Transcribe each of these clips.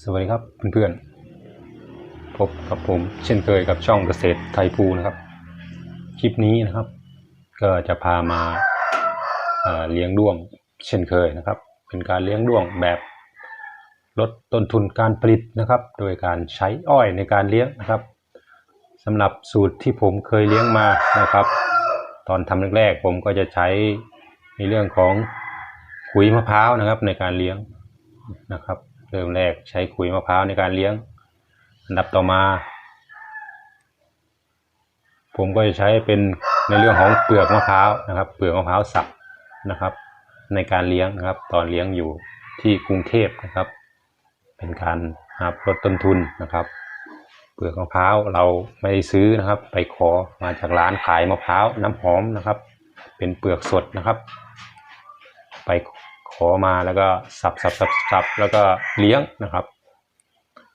สวัสดีครับเพื่อนๆพบกับผมเช่นเคยกับช่องเกษตรไทยภูนะครับ คลิปนี้นะครับ ก็จะพามาเอ่อเลี้ยงด้วงเช่นเคยนะครับ เป็นการเลี้ยงด้วงแบบลดต้นทุนการผลิตนะครับ โดยการใช้อ้อยในการเลี้ยงนะครับสำหรับสูตรที่ผมเคยเลี้ยงมานะครับ ตอนทำแรกๆผมก็จะใช้ในเรื่องของขุยมะพร้าวนะครับในการเลี้ยงนะครับ เริ่มแรกใช้ขุยมะพร้าวในการเลี้ยง อันดับต่อมา ผมก็จะใช้เป็นในเรื่องของเปลือกมะพร้าวนะครับ เปลือกมะพร้าวสับนะครับ ในการเลี้ยงนะครับ ตอนเลี้ยงอยู่ที่กรุงเทพนะครับ เป็นการหาลดต้นทุนนะครับ เปลือกมะพร้าวเราไม่ได้ซื้อนะครับ ไปขอมาจากร้านขายมะพร้าวน้ำหอมนะครับ เป็นเปลือกสดนะครับ ไป ขอมาแล้วก็สับสับสับสับแล้วก็เลี้ยงนะครับ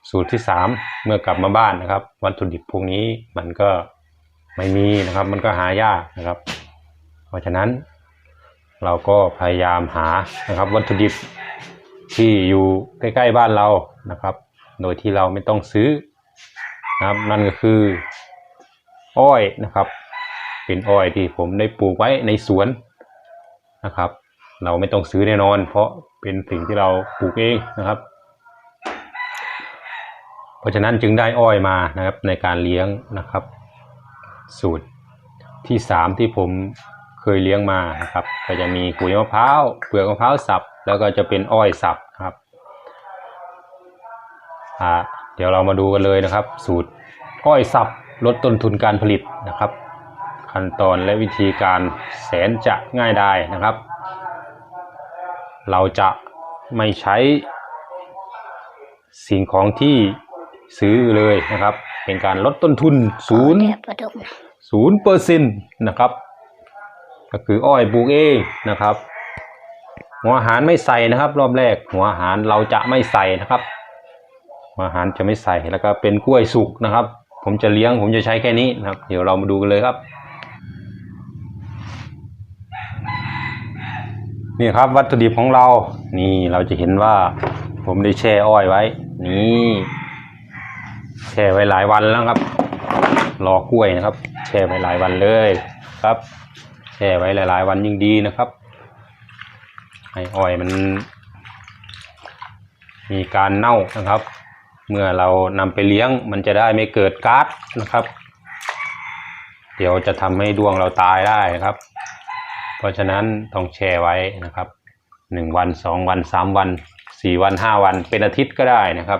สูตรที่สามเมื่อกลับมาบ้านนะครับ วัตถุดิบพวกนี้มันก็ไม่มีนะครับ มันก็หายากนะครับ เพราะฉะนั้นเราก็พยายามหานะครับ วัตถุดิบที่อยู่ใกล้ๆบ้านเรานะครับ โดยที่เราไม่ต้องซื้อนะครับ นั่นก็คืออ้อยนะครับ เป็นอ้อยที่ผมได้ปลูกไว้ในสวนนะครับ เราไม่ต้องซื้อแน่นอน เพราะเป็นสิ่งที่เราปลูกเองนะครับ เพราะฉะนั้นจึงได้อ้อยมานะครับในการเลี้ยงนะครับ สูตรที่สามที่ผมเคยเลี้ยงมานะครับ ก็จะมีขุยมะพร้าวเปลือกมะพร้าวสับ แล้วก็จะเป็นอ้อยสับครับอ่าเดี๋ยวเรามาดูกันเลยนะครับ สูตรอ้อยสับลดต้นทุนการผลิตนะครับ ขั้นตอนและวิธีการแสนจะง่ายได้นะครับ เราจะไม่ใช้สิ่งของที่ซื้อเลยนะครับ เป็นการลดต้นทุนศูนย์ศูนย์เปอร์เซ็นต์นะครับ ก็คืออ้อยปลูกเองนะครับ หัวอาหารไม่ใส่นะครับ รอบแรกหัวอาหารเราจะไม่ใส่นะครับหัวอาหารจะไม่ใส่แล้วก็เป็นกล้วยสุกนะครับ ผมจะเลี้ยงผมจะใช้แค่นี้นะครับ เดี๋ยวเรามาดูกันเลยครับ นี่ครับวัตถุดิบของเรา นี่เราจะเห็นว่า ผมได้แช่อ้อยไว้ นี่แช่ไว้หลายวันแล้วครับ รอกล้วยนะครับ แช่ไว้หลายวันเลยครับ แช่ไว้หลาย ๆ วันยิ่งดีนะครับให้อ้อยมัน มีการเน่านะครับ เมื่อเรานำไปเลี้ยงมันจะได้ไม่เกิดก๊าซนะครับ เดี๋ยวจะทำให้ดวงเราตายได้นะครับ เพราะฉะนั้นต้องแช่ไว้นะครับหนึ่งวันสองวันสามวันสี่วันห้าวันเป็นอาทิตย์ก็ได้นะครับ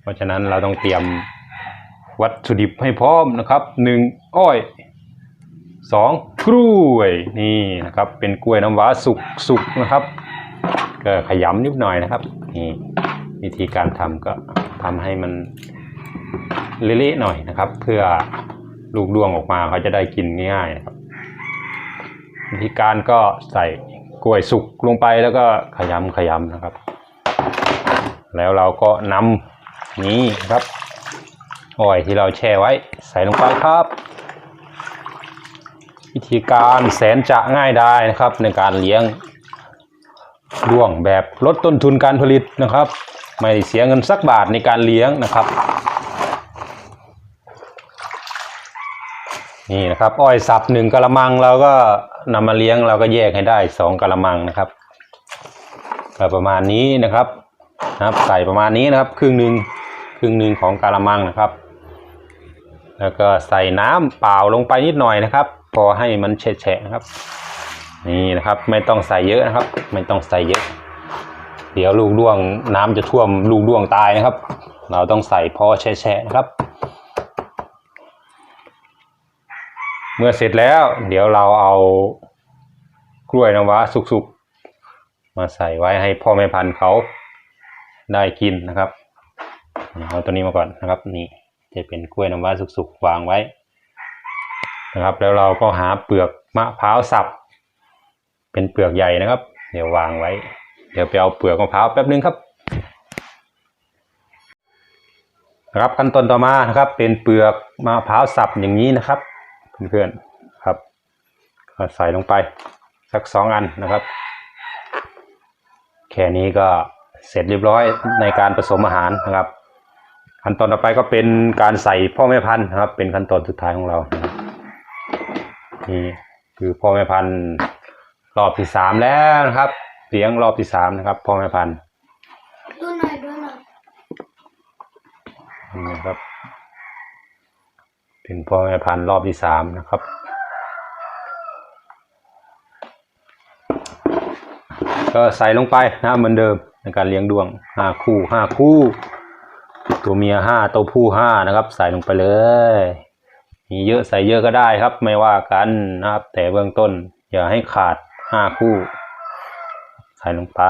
เพราะฉะนั้นเราต้องเตรียมวัตถุดิบให้พร้อมนะครับหนึ่งอ้อยสองกล้วยนี่นะครับเป็นกล้วยน้ำว้าสุกสุกนะครับก็ขยำนิดหน่อยนะครับนี่วิธีการทำก็ทำให้มันเละๆหน่อยนะครับ เพื่อลูกดวงออกมาเขาจะได้กินง่ายๆนะครับ วิธีการก็ใส่กล้วยสุกลงไปแล้วก็ขยำขยำนะครับ แล้วเราก็นำนี้ครับอ้อยที่เราแช่ไว้ใส่ลงไปครับ วิธีการแสนจะง่ายได้นะครับ ในการเลี้ยงด้วงแบบลดต้นทุนการผลิตนะครับ ไม่เสียเงินสักบาทในการเลี้ยงนะครับ นี่นะครับ อ้อยสับหนึ่งกะละมังเราก็นำมาเลี้ยงเราก็แยกให้ได้สองกะละมังนะครับก็ประมาณนี้นะครับนะครับ ใส่ประมาณนี้นะครับ ครึ่งหนึ่งครึ่งหนึ่งของกะละมังนะครับ แล้วก็ใส่น้ำเปล่าลงไปนิดหน่อยนะครับ พอให้มันแฉะนะครับ นี่นะครับ ไม่ต้องใส่เยอะนะครับ ไม่ต้องใส่เยอะ เดี๋ยวลูกด้วงน้ำจะท่วมลูกด้วงตายนะครับ เราต้องใส่พอแฉะนะครับ เมื่อเสร็จแล้ว เดี๋ยวเราเอากล้วยน้ำว้าสุกๆ มาใส่ไว้ให้พ่อแม่พันธุ์เขาได้กินนะครับเอาตัวนี้มาก่อนนะครับ นี่จะเป็นกล้วยน้ำว้าสุกๆวางไว้ นะครับ แล้วเราก็หาเปลือกมะพร้าวสับ เป็นเปลือกใหญ่นะครับ เดี๋ยววางไว้ เดี๋ยวไปเอาเปลือกมะพร้าวแป๊บนึงครับนะครับขั้นตอนต่อมานะครับ เป็นเปลือกมะพร้าวสับอย่างนี้นะครับ เพื่อนๆครับก็ใส่ลงไปสักสองอันนะครับ แค่นี้ก็เสร็จเรียบร้อยในการผสมอาหารนะครับ ขั้นตอนต่อไปก็เป็นการใส่พ่อแม่พันธุ์นะครับ เป็นขั้นตอนสุดท้ายของเรานะครับนี่คือพ่อแม่พันธุ์รอบที่สามแล้วนะครับเลี้ยงรอบที่สามนะครับพ่อแม่พันธุ์ดูหน่อยดูหน่อยนี่นะครับ เป็นพ่อแม่พันธุ์รอบที่สามนะครับ ก็ใส่ลงไปนะเหมือนเดิมในการเลี้ยงดวงห้าคู่ห้าคู่ ตัวเมียห้าตัวผู้ห้านะครับ ใส่ลงไปเลย มีเยอะใส่เยอะก็ได้ครับ ไม่ว่ากันนะครับ แต่เบื้องต้นอย่าให้ขาดห้าคู่ ใส่ลงไป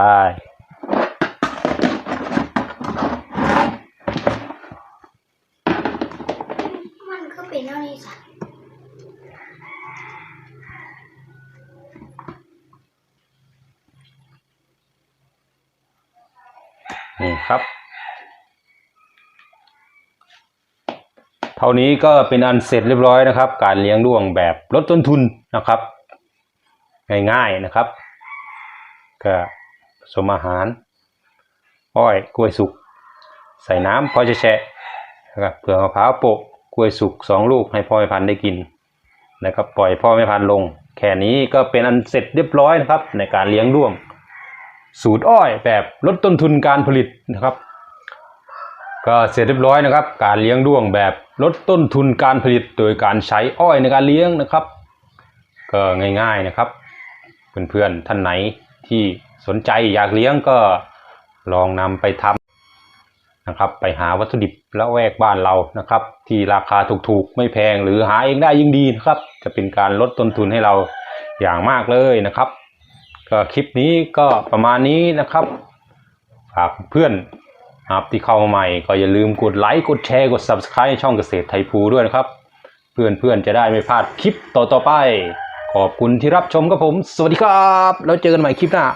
มันก็เป็นเท่านี้จ้ะ นี่ครับ เท่านี้ก็เป็นอันเสร็จเรียบร้อยนะครับ การเลี้ยงด้วงแบบลดต้นทุนนะครับ ง่ายๆนะครับก็สมอาหาร อ้อยกล้วยสุก ใส่น้ำพอจะแฉะนะครับเปลือกมะพร้าวโปะกล้วยสุกสองลูกให้พ่อแม่พันธุ์ได้กินนะครับปล่อยพ่อแม่พันธุ์ลง แค่นี้ก็เป็นอันเสร็จเรียบร้อยนะครับ ในการเลี้ยงด้วง สูตรอ้อยแบบลดต้นทุนการผลิตนะครับ ก็เสร็จเรียบร้อยนะครับ การเลี้ยงด้วงแบบลดต้นทุนการผลิตโดยการใช้อ้อยในการเลี้ยงนะครับ ก็ง่ายๆนะครับ เพื่อนๆท่านไหนที่สนใจอยากเลี้ยงก็ลองนำไปทำนะครับ ไปหาวัตถุดิบละแวกบ้านเรานะครับ ที่ราคาถูกๆ ไม่แพงหรือหาเองได้ยิ่งดีนะครับ จะเป็นการลดต้นทุนให้เราอย่างมากเลยนะครับ ก็คลิปนี้ก็ประมาณนี้นะครับ ฝากเพื่อนครับที่เข้ามาใหม่ก็อย่าลืมกดไลค์กดแชร์กด subscribe ช่องเกษตรไทยภูด้วยนะครับ เพื่อนๆจะได้ไม่พลาดคลิปต่อๆไป ขอบคุณที่รับชมครับผม สวัสดีครับ แล้วเจอกันใหม่คลิปหน้า